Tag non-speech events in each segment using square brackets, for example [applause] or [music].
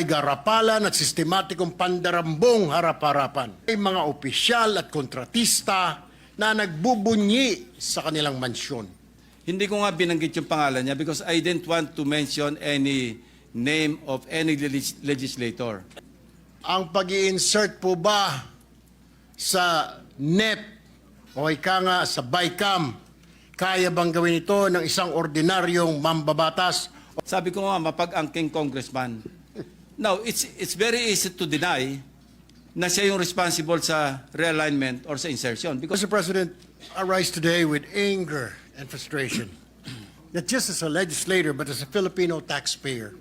ay garapalan at sistematikong pandarambong harap-harapan. Ay mga opisyal at kontratista na nagbubunyi sa kanilang mansyon. Hindi ko nga binanggit yung pangalan niya because I didn't want to mention any name of any legis- legislator. Ang pag insert po ba sa NEP o ika nga sa BICAM, kaya bang gawin ito ng isang ordinaryong mambabatas Sabi ko nga, mapag-angking congressman. Now, it's, it's very easy to deny na siya yung responsible sa realignment or sa insertion. Because Mr. President, I rise today with anger and frustration, [clears throat] not just as a legislator, but as a Filipino taxpayer.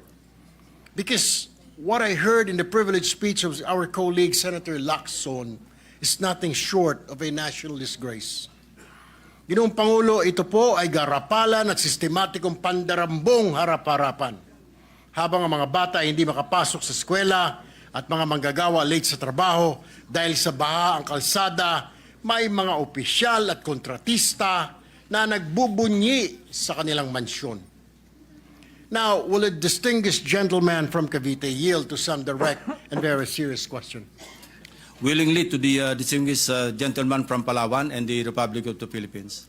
Because what I heard in the privileged speech of our colleague Senator Lacson is nothing short of a national disgrace. Ginoong Pangulo, ito po ay garapalan at sistematikong pandarambong harap-harapan. Habang ang mga bata ay hindi makapasok sa eskwela at mga manggagawa late sa trabaho dahil sa baha ang kalsada, may mga opisyal at kontratista na nagbubunyi sa kanilang mansyon. Now, will a distinguished gentleman from Cavite yield to some direct and very serious question? willingly to the uh, distinguished uh, gentleman from Palawan and the Republic of the Philippines.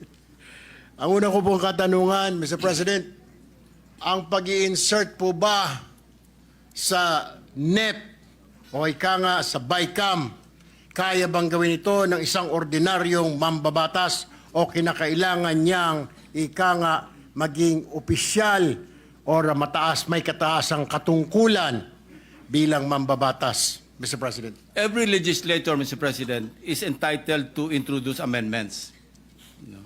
Ang una ko pong katanungan, Mr. President, ang pag insert po ba sa NEP o ika nga sa BICAM, kaya bang gawin ito ng isang ordinaryong mambabatas o kinakailangan niyang ika nga maging opisyal o mataas, may kataasang katungkulan bilang mambabatas, Mr. President? Every legislator, Mr. President, is entitled to introduce amendments. No?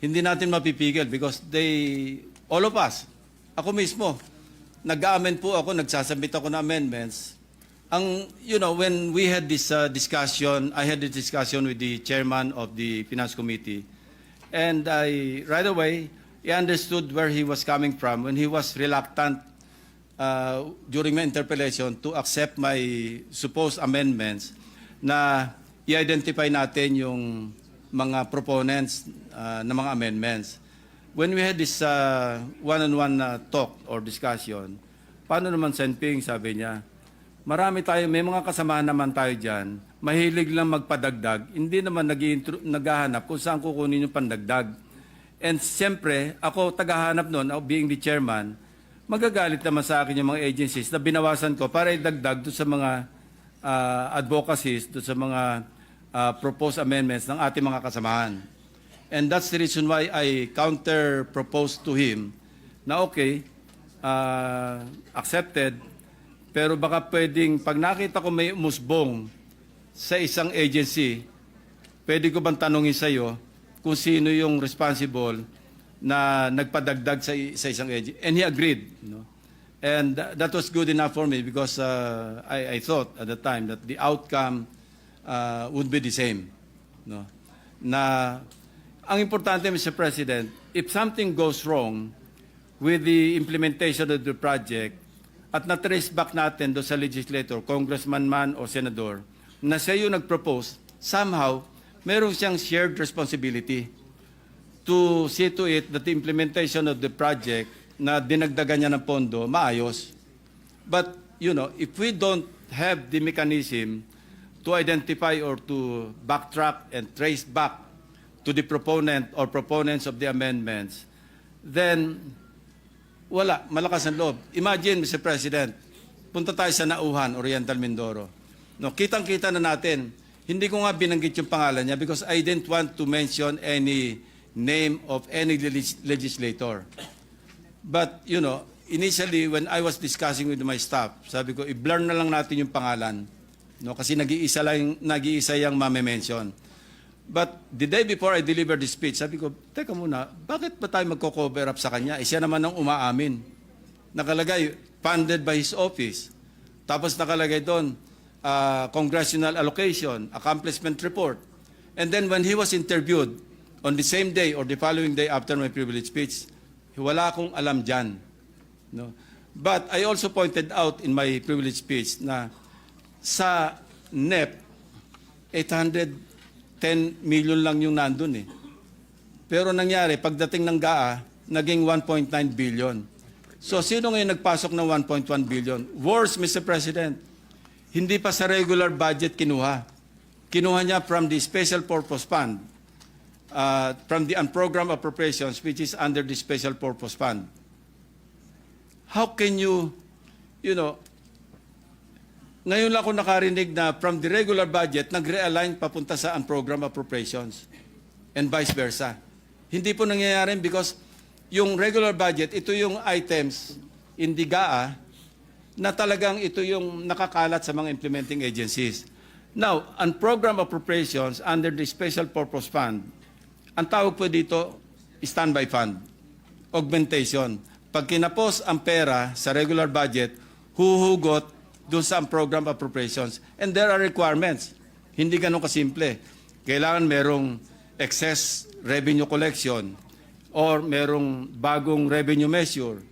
Hindi natin mapipigil because they, all of us, ako mismo, nag-amend po ako, nagsasubmit ako ng amendments. Ang, you know, when we had this uh, discussion, I had this discussion with the chairman of the Finance Committee, and I, right away, I understood where he was coming from when he was reluctant uh, during my interpellation to accept my supposed amendments na i-identify natin yung mga proponents uh, ng mga amendments. When we had this uh, one-on-one uh, talk or discussion, paano naman Senping, sabi niya, marami tayo, may mga kasama naman tayo dyan, mahilig lang magpadagdag, hindi naman nag naghahanap kung saan kukunin yung pandagdag. And siyempre, ako tagahanap noon, ako being the chairman, magagalit naman sa akin yung mga agencies na binawasan ko para idagdag doon sa mga uh, advocacies, doon sa mga uh, proposed amendments ng ating mga kasamahan. And that's the reason why I counter-proposed to him na okay, uh, accepted, pero baka pwedeng, pag nakita ko may umusbong sa isang agency, pwede ko bang tanongin sa iyo kung sino yung responsible na nagpadagdag sa, sa isang agency. And he agreed. No? And tha- that was good enough for me because uh, I, I thought at the time that the outcome uh, would be the same. No? Na ang importante, Mr. President, if something goes wrong with the implementation of the project at na-trace back natin do sa legislator, congressman man o senador, na siya yung nag-propose, somehow, meron siyang shared responsibility to see to it that the implementation of the project na dinagdagan niya ng pondo, maayos. But, you know, if we don't have the mechanism to identify or to backtrack and trace back to the proponent or proponents of the amendments, then wala, malakas ang loob. Imagine, Mr. President, punta tayo sa Nauhan, Oriental Mindoro. No, kitang-kita na natin, hindi ko nga binanggit yung pangalan niya because I didn't want to mention any name of any legis- legislator. But, you know, initially when I was discussing with my staff, sabi ko, i-blur na lang natin yung pangalan. No, kasi nag-iisa lang nag-iisa yang mame-mention. But the day before I delivered the speech, sabi ko, teka muna, bakit ba tayo magko-cover up sa kanya? Eh, siya naman ang umaamin. Nakalagay, funded by his office. Tapos nakalagay doon, uh, congressional allocation, accomplishment report. And then when he was interviewed on the same day or the following day after my privilege speech, wala akong alam dyan. No? But I also pointed out in my privilege speech na sa NEP, 810 million lang yung nandun eh. Pero nangyari, pagdating ng GAA, naging 1.9 billion. So sino ngayon nagpasok ng 1.1 billion? Worse, Mr. President, hindi pa sa regular budget kinuha. Kinuha niya from the Special Purpose Fund, uh, from the unprogrammed appropriations, which is under the Special Purpose Fund. How can you, you know, ngayon lang ako nakarinig na from the regular budget, nag-realign papunta sa unprogrammed appropriations and vice versa. Hindi po nangyayari because yung regular budget, ito yung items in the GAA na talagang ito yung nakakalat sa mga implementing agencies. Now, unprogrammed appropriations under the Special Purpose Fund, ang tawag po dito, standby fund, augmentation. Pag kinapos ang pera sa regular budget, huhugot doon sa program appropriations. And there are requirements. Hindi ganun kasimple. Kailangan merong excess revenue collection or merong bagong revenue measure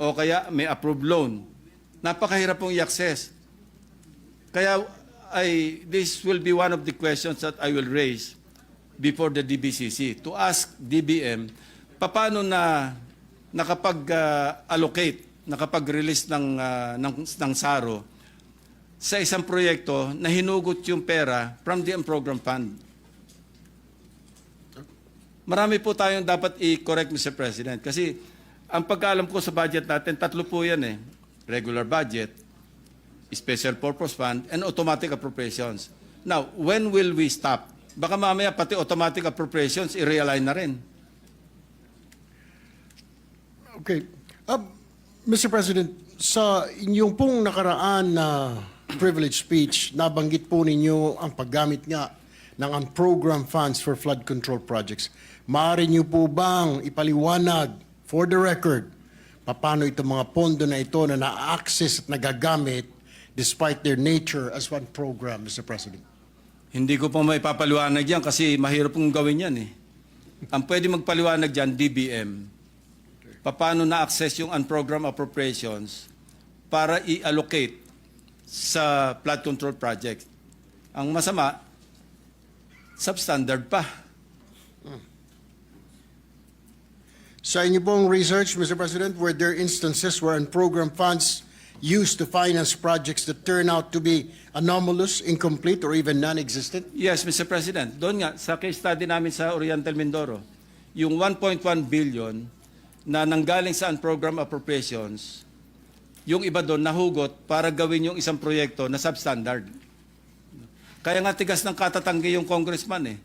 o kaya may approved loan. Napakahirap pong i-access. Kaya I, this will be one of the questions that I will raise before the DBCC to ask DBM paano na nakapag-allocate, nakapag-release ng, ah, ng, ng SARO sa isang proyekto na hinugot yung pera from the program fund. Marami po tayong dapat i-correct, Mr. President. Kasi ang pagkaalam ko sa budget natin, tatlo po yan eh. Regular budget, special purpose fund, and automatic appropriations. Now, when will we stop? Baka mamaya pati automatic appropriations i-realign na rin. Okay. Uh, Mr. President, sa inyong pong nakaraan na privilege speech, nabanggit po ninyo ang paggamit nga ng unprogrammed funds for flood control projects. Maaari niyo po bang ipaliwanag for the record paano itong mga pondo na ito na na-access at nagagamit despite their nature as one program, Mr. President? Hindi ko po may papaliwanag yan kasi mahirap pong gawin yan eh. Ang pwede magpaliwanag dyan, DBM. Paano na-access yung unprogrammed appropriations para i-allocate sa flood control project. Ang masama, substandard pa. Sa inyo pong research, Mr. President, were there instances where unprogrammed funds used to finance projects that turn out to be anomalous, incomplete, or even non-existent? Yes, Mr. President. Doon nga, sa case study namin sa Oriental Mindoro, yung 1.1 billion na nanggaling sa unprogrammed appropriations, yung iba doon nahugot para gawin yung isang proyekto na substandard. Kaya nga tigas ng katatanggi yung congressman eh,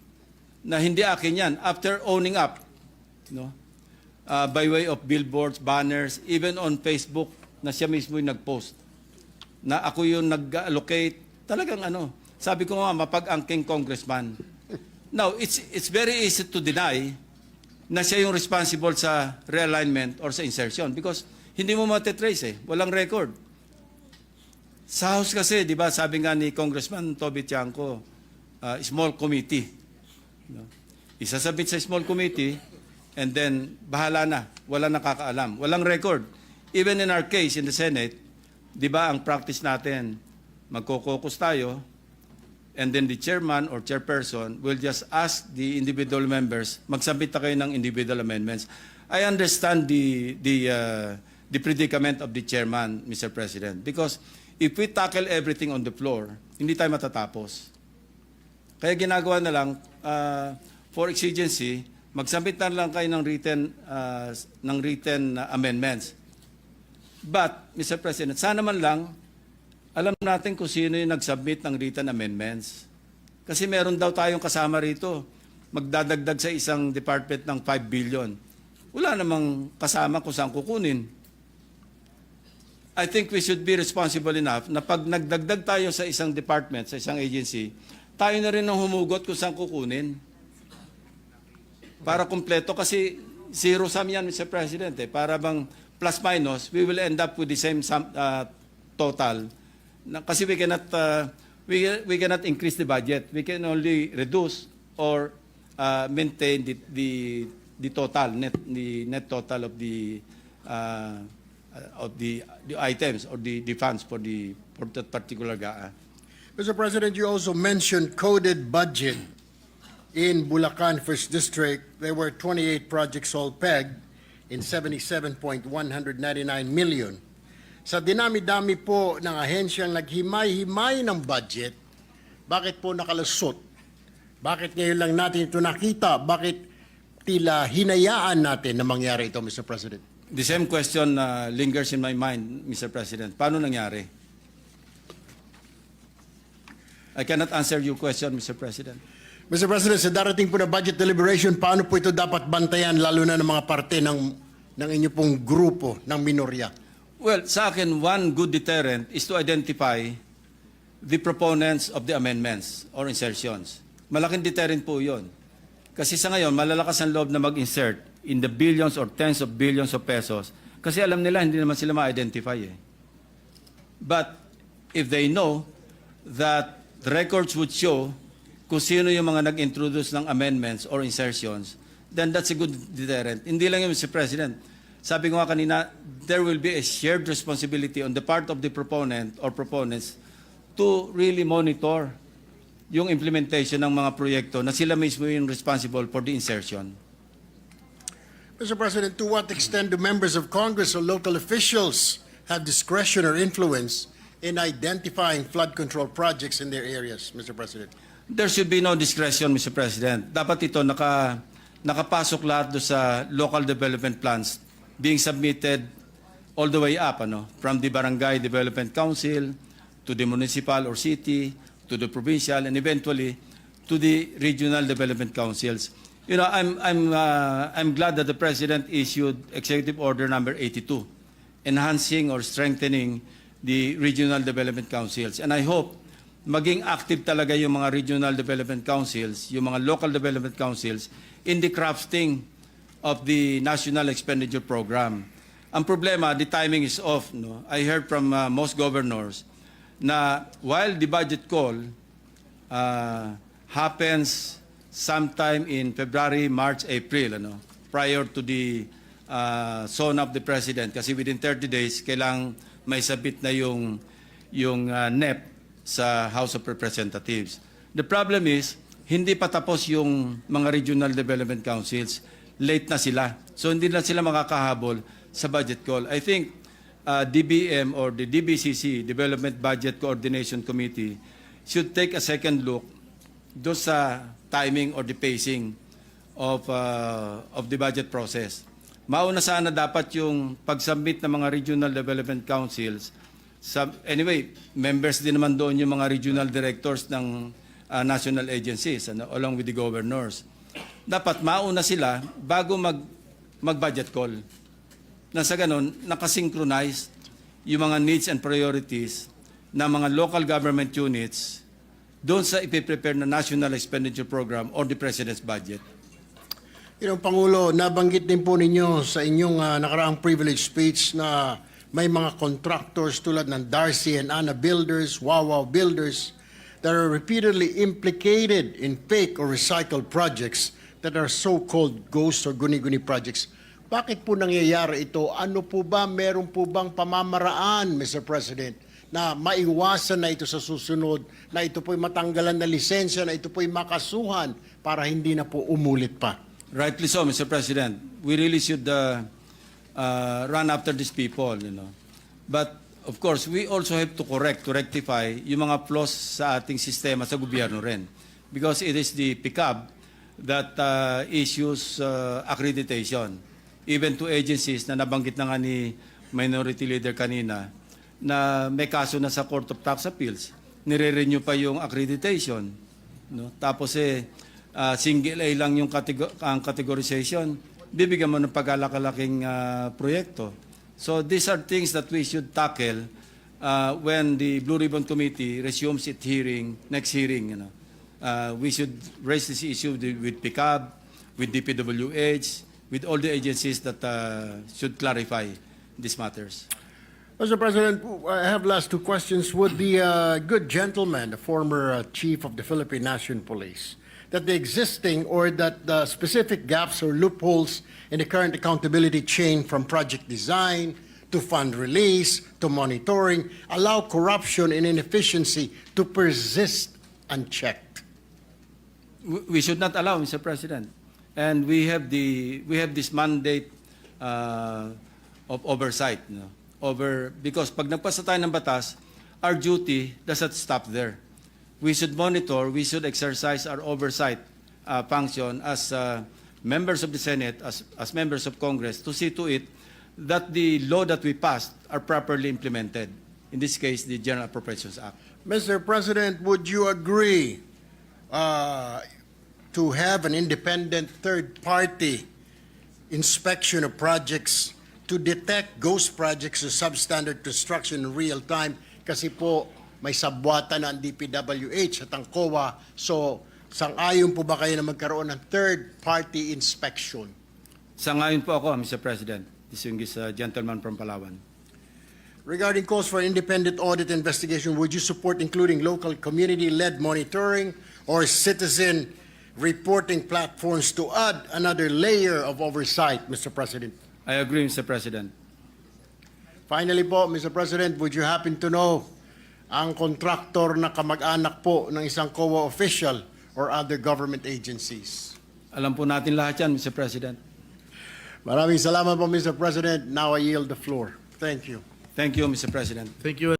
na hindi akin yan. After owning up, no, uh, by way of billboards, banners, even on Facebook, na siya mismo yung nag-post na ako yung nag-allocate. Talagang ano, sabi ko nga, mapag-angking congressman. Now, it's, it's very easy to deny na siya yung responsible sa realignment or sa insertion because hindi mo matetrace eh. Walang record. Sa House kasi, di ba, sabi nga ni Congressman Toby Tiangco, uh, small committee. No? Isasabit sa small committee and then bahala na. Wala nakakaalam. Walang record. Even in our case in the Senate, di ba ang practice natin, magkokokus tayo, and then the chairman or chairperson will just ask the individual members, magsabit na kayo ng individual amendments. I understand the, the, uh, the predicament of the chairman, Mr. President, because if we tackle everything on the floor, hindi tayo matatapos. Kaya ginagawa na lang, uh, for exigency, magsabit na lang kayo ng written, uh, ng written uh, amendments. But, Mr. President, sana man lang, alam natin kung sino yung nag-submit ng written amendments. Kasi meron daw tayong kasama rito, magdadagdag sa isang department ng 5 billion. Wala namang kasama kung saan kukunin. I think we should be responsible enough na pag nagdagdag tayo sa isang department, sa isang agency, tayo na rin ang humugot kung saan kukunin. Para kumpleto kasi zero sum yan, Mr. President. Eh. Para bang plus minus, we will end up with the same sum, uh, total. Na, kasi we cannot, uh, we, we cannot increase the budget. We can only reduce or uh, maintain the, the, the total, net, the net total of the, uh, of the, the items or the, the funds for, the, for that particular GAA. Mr. President, you also mentioned coded budget in Bulacan First District. There were 28 projects all pegged, in 77.199 million. Sa dinami-dami po ng ahensyang naghimay-himay ng budget, bakit po nakalusot? Bakit ngayon lang natin ito nakita? Bakit tila hinayaan natin na mangyari ito, Mr. President? The same question uh, lingers in my mind, Mr. President. Paano nangyari? I cannot answer your question, Mr. President. Mr. President, sa darating po na budget deliberation, paano po ito dapat bantayan, lalo na ng mga parte ng, ng inyo pong grupo ng minorya? Well, sa akin, one good deterrent is to identify the proponents of the amendments or insertions. Malaking deterrent po yun. Kasi sa ngayon, malalakas ang loob na mag-insert in the billions or tens of billions of pesos kasi alam nila hindi naman sila ma-identify eh. But if they know that records would show kung sino yung mga nag-introduce ng amendments or insertions, then that's a good deterrent. Hindi lang yun, Mr. President. Sabi ko nga kanina, there will be a shared responsibility on the part of the proponent or proponents to really monitor yung implementation ng mga proyekto na sila mismo yung responsible for the insertion. Mr. President, to what extent do members of Congress or local officials have discretion or influence in identifying flood control projects in their areas, Mr. President? There should be no discretion, Mr. President. Dapat ito naka, nakapasok lahat do sa local development plans being submitted all the way up, ano, from the Barangay Development Council to the municipal or city to the provincial and eventually to the regional development councils. You know, I'm, I'm, uh, I'm glad that the President issued Executive Order Number 82, enhancing or strengthening the regional development councils. And I hope maging active talaga yung mga regional development councils, yung mga local development councils in the crafting of the national expenditure program. Ang problema, the timing is off. No? I heard from uh, most governors na while the budget call uh, happens sometime in February, March, April, ano, prior to the uh, zone of the president. Kasi within 30 days, kailang may sabit na yung, yung uh, NEP sa House of Representatives. The problem is, hindi pa tapos yung mga regional development councils. Late na sila. So hindi na sila makakahabol sa budget call. I think uh, DBM or the DBCC, Development Budget Coordination Committee, should take a second look do sa timing or the pacing of uh, of the budget process. Mauna sana dapat yung pag-submit ng mga regional development councils. Sa, anyway, members din naman doon yung mga regional directors ng uh, national agencies ano, along with the governors. Dapat mauna sila bago mag mag-budget call. Na sa ganun, nakasynchronize yung mga needs and priorities ng mga local government units doon sa ipiprepare na National Expenditure Program or the President's budget. You know, Pangulo, nabanggit din po ninyo sa inyong ah, nakaraang privilege speech na may mga contractors tulad ng Darcy and Anna Builders, Wawaw Builders, that are repeatedly implicated in fake or recycled projects that are so-called ghost or guni-guni projects. Bakit po nangyayari ito? Ano po ba, meron po bang pamamaraan, Mr. President, na maiwasan na ito sa susunod, na ito po'y matanggalan na lisensya, na ito po'y makasuhan para hindi na po umulit pa? Rightly so, Mr. President. We really should uh, uh, run after these people, you know. But of course, we also have to correct, to rectify yung mga flaws sa ating sistema sa gobyerno rin. Because it is the PICAB that uh, issues uh, accreditation, even to agencies na nabanggit na nga ni Minority Leader kanina, na may kaso na sa Court of Tax Appeals, nire-renew pa yung accreditation. No? Tapos eh, ah, single A lang yung katego- ang categorization, bibigyan mo ng pagkalakalaking ah, proyekto. So these are things that we should tackle uh, when the Blue Ribbon Committee resumes its hearing, next hearing. You know. Uh, we should raise this issue with PICAB, with DPWH, with all the agencies that uh, should clarify these matters. Mr. President, I have last two questions. Would the uh, good gentleman, the former uh, chief of the Philippine National Police, that the existing or that the specific gaps or loopholes in the current accountability chain from project design to fund release to monitoring allow corruption and inefficiency to persist unchecked? we should not allow, Mr. President. And we have the we have this mandate uh, of oversight. No? Over, because pag nagpasa tayo ng batas, our duty doesn't stop there. We should monitor, we should exercise our oversight uh, function as uh, members of the Senate, as, as members of Congress, to see to it that the law that we passed are properly implemented. In this case, the General Appropriations Act. Mr. President, would you agree uh, to have an independent third-party inspection of projects to detect ghost projects or substandard construction in real time? Kasi po, may sabwatan ang DPWH at ang COA. So, sang-ayon po ba kayo na magkaroon ng third-party inspection? Sangayon po ako, Mr. President, distinguished uh, gentleman from Palawan. Regarding calls for independent audit investigation, would you support including local community-led monitoring or citizen reporting platforms to add another layer of oversight, Mr. President? I agree, Mr. President. Finally po, Mr. President, would you happen to know ang kontraktor na kamag-anak po ng isang COA official or other government agencies? Alam po natin lahat yan, Mr. President. Maraming salamat po, Mr. President. Now I yield the floor. Thank you. Thank you, Mr. President. Thank you.